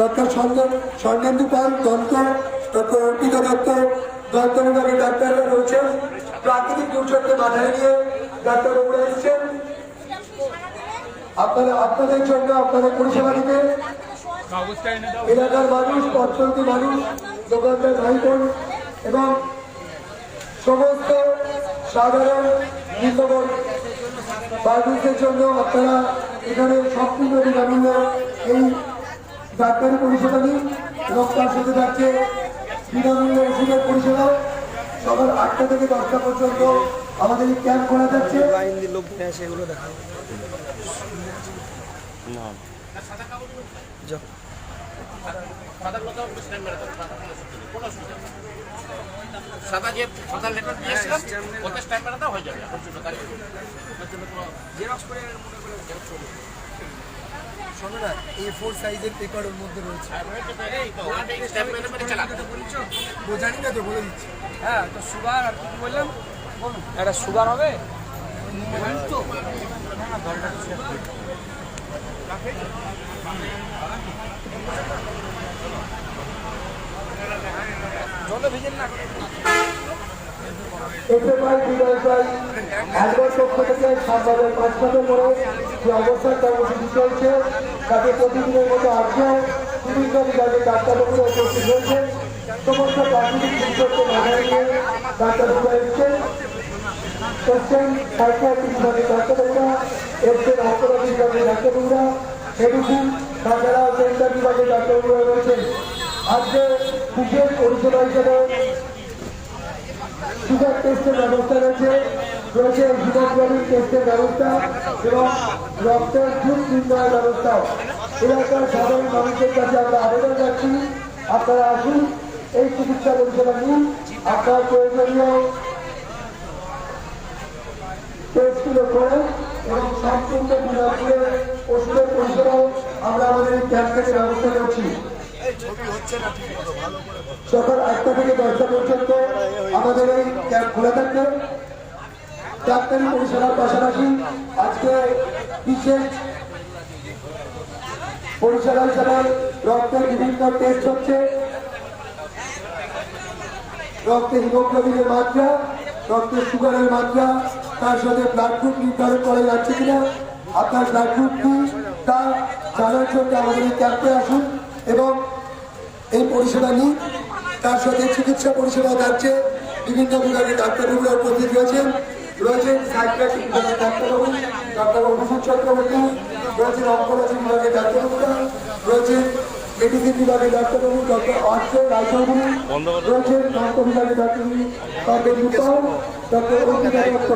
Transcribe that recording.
Doctor Swarnendu পাল, দন্ত doctor Arpita Dutta দন্ত বিভাগের ডাক্তাররা রয়েছেন প্রাকৃতিক দুর্যোগকে মাথায় নিয়ে ডাক্তারবাবুরা এসেছেন আপনারা, আপনাদের জন্য আপনাদের পরিষেবা দিতে এলাকার মানুষ পথচলতি মানুষ, দোকানদার ভাই বোন এবং সমস্ত সাধারণ নিত্যগণ মানুষদের জন্য আপনারা এখানে সম্পূর্ণ বিনামূল্য এই ডাক্তারি পরিষেবা নিন এবং তার সাথে থাকছে বিনামূল্য ওষুধের পরিষেবা। সকাল আটটা থেকে দশটা পর্যন্ত আমাদের এই ক্যাম্প করা যাচ্ছে। সাদা যে সাদা লেটার ওতে স্ট্যাম্প হয়ে যাবে জেরক্স করে মনে করে জেরক্স শোনো না এ ফোর সাইজের পেপার ওর মধ্যে রয়েছে। ও জানি না তো বলে দিচ্ছি। হ্যাঁ তো সুগার আর কি বললাম? একটা সুগার হবে? তো। জলে ভিজেন না এসএফআই বিএসআই একবার পক্ষ থেকে সাংবাদিক পাঁচ যে অবস্থান কর্মসূচি চলছে তাতে প্রতিদিনের মতো আজকেও বিভিন্ন বিভাগের ডাক্তারবাবুরা উপস্থিত হয়েছে সমস্ত প্রাকৃতিক দুর্যোগকে মাথায় নিয়ে ডাক্তারবাবুরা এসছেন এসছেন সাইকিয়াট্রিক বিভাগের ডাক্তারবাবুরা এসছেন অঙ্কোলজি বিভাগের ডাক্তারবাবুরা, মেডিসিন, তাছাড়া সেন্টার বিভাগের ডাক্তারবাবুরা রয়েছেন। আজকে বিশেষ পরিষেবা হিসেবে সুগার টেস্টের ব্যবস্থা রয়েছে। রয়েছে হিমোগ্লোবিন টেস্টের ব্যবস্থা এবং রক্তের গ্রুপ নির্ণয়ের ব্যবস্থা। এলাকার সাধারণ মানুষের কাছে আমরা আবেদন রাখছি আপনারা আসুন, এই চিকিৎসা পরিষেবা নিন। আপনার প্রয়োজনীয় টেস্টগুলো করে এবং সম্পূর্ণ বিনামূল্যে ওষুধের পরিষেবাও আমরা আমাদের এই ক্যাম্প থেকে ব্যবস্থা করছি। সকাল আটটা থেকে দশটা পর্যন্ত আমাদের এই ক্যাম্প খোলা থাকবে ডাক্তারি পরিষেবার পাশাপাশি আজকে বিশেষ পরিষেবা হিসাবে রক্তের বিভিন্ন টেস্ট হচ্ছে। রক্তে হিমোগ্লোবিনের মাত্রা রক্তে সুগারের মাত্রা, তার সাথে ব্লাড গ্রুপ নির্ধারণ করা যাচ্ছে কিনা আপনার ব্লাড গ্রুপ কি, তা জানার জন্য আমাদের ক্যাম্পে আসুন এবং এই পরিষেবা নিন। তার সাথে চিকিৎসা পরিষেবা যাচ্ছে, বিভিন্ন বিভাগের ডাক্তারবাবুরা উপস্থিত রয়েছেন। রয়েছেন সাইকিয়াট্রিক বিভাগের ডাক্তারবাবু ডক্টর অভিষেক চক্রবর্তী, রয়েছেন অঙ্কোলজি বিভাগের ডাক্তারবাবুরা রয়েছেন মেডিসিন বিভাগের ডাক্তারবাবু ডক্টর অর্থ রায়চৌধুরী, রয়েছেন দন্ত বিভাগের ডাক্তারবাবু ডক্টর অঙ্কিতা দত্ত।